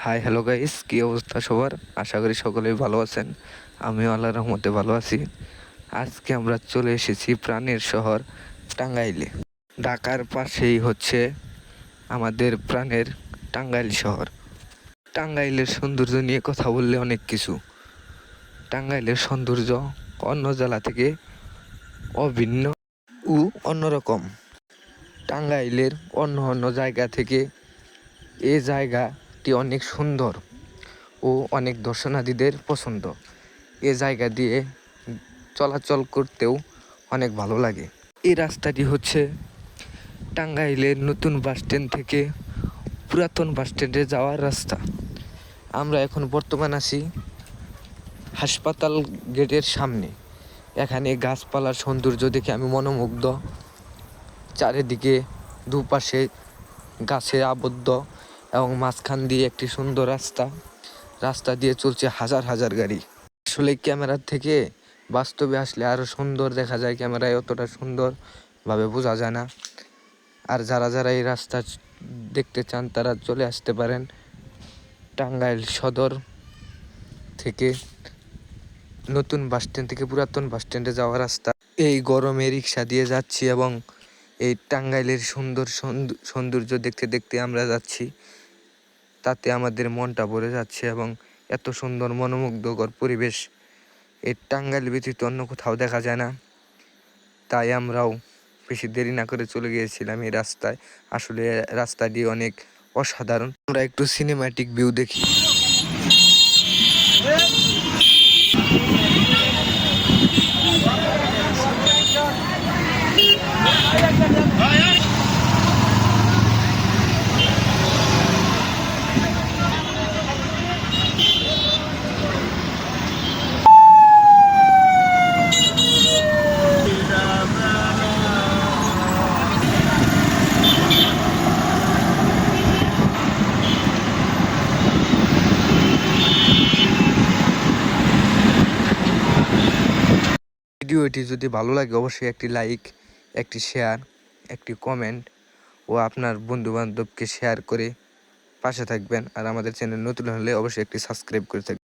Hi hello guys কী অবস্থা সবার? আশা করি সকলেই ভালো আছেন। আমিও আল্লাহর রহমতে ভালো আছি। আজকে আমরা চলে এসেছি প্রাণের শহর টাঙ্গাইলে। ঢাকার পাশেই হচ্ছে আমাদের প্রাণের টাঙ্গাইল শহর। টাঙ্গাইলের সৌন্দর্য নিয়ে কথা বললে অনেক কিছু। টাঙ্গাইলের সৌন্দর্য অন্য জেলা থেকে অভিন্ন ও অন্যরকম টাঙ্গাইলের অন্য অন্য জায়গা থেকে এই জায়গাটি অনেক সুন্দর ও অনেক দর্শনার্থীদের পছন্দ। এ জায়গা দিয়ে চলাচল করতেও অনেক ভালো লাগে। এই রাস্তাটি হচ্ছে টাঙ্গাইলের নতুন বাস স্ট্যান্ড থেকে পুরাতন বাস স্ট্যান্ডে যাওয়ার রাস্তা। আমরা এখন বর্তমান আছি হাসপাতাল গেটের সামনে। এখানে গাছপালার সৌন্দর্য দেখে আমি মনোমুগ্ধ। চারিদিকে দুপাশে গাছে আবদ্ধ। এবং মাঝখান দিয়ে একটি সুন্দর রাস্তা। রাস্তা দিয়ে চলছে হাজার হাজার গাড়ি। আসলে ক্যামেরার থেকে বাস্তবে আসলে আরও সুন্দর দেখা যায়। ক্যামেরায় অতটা সুন্দরভাবে বোঝা যায় না। আর যারা যারা এই রাস্তা দেখতে চান, তারা চলে আসতে পারেন টাঙ্গাইল সদর থেকে। নতুন বাস স্ট্যান্ড থেকে পুরাতন বাস স্ট্যান্ডে যাওয়ার রাস্তা। এই গরমে রিক্সা দিয়ে যাচ্ছি এবং এই টাঙ্গাইলের সুন্দর সৌন্দ- সৌন্দর্য দেখতে দেখতে আমরা যাচ্ছি। তাতে আমাদের মনটা ভরে যাচ্ছে এবং এত সুন্দর মনোমুগ্ধকর পরিবেশ। এর টাঙ্গাইল ব্যতীত অন্য কোথাও দেখা যায় না। তাই আমরাও বেশি দেরি না করে চলে গিয়েছিলাম এই রাস্তায়। আসলে রাস্তাটি অনেক অসাধারণ। আমরা একটু সিনেম্যাটিক ভিউ দেখি। ভিডিওটি যদি ভালো লাগে, অবশ্যই একটি লাইক একটি শেয়ার একটি কমেন্ট ও আপনার বন্ধুবান্ধবকে শেয়ার করে পাশে থাকবেন। আর আমাদের চ্যানেল নতুন হলে অবশ্যই একটি সাবস্ক্রাইব করে থাকবেন।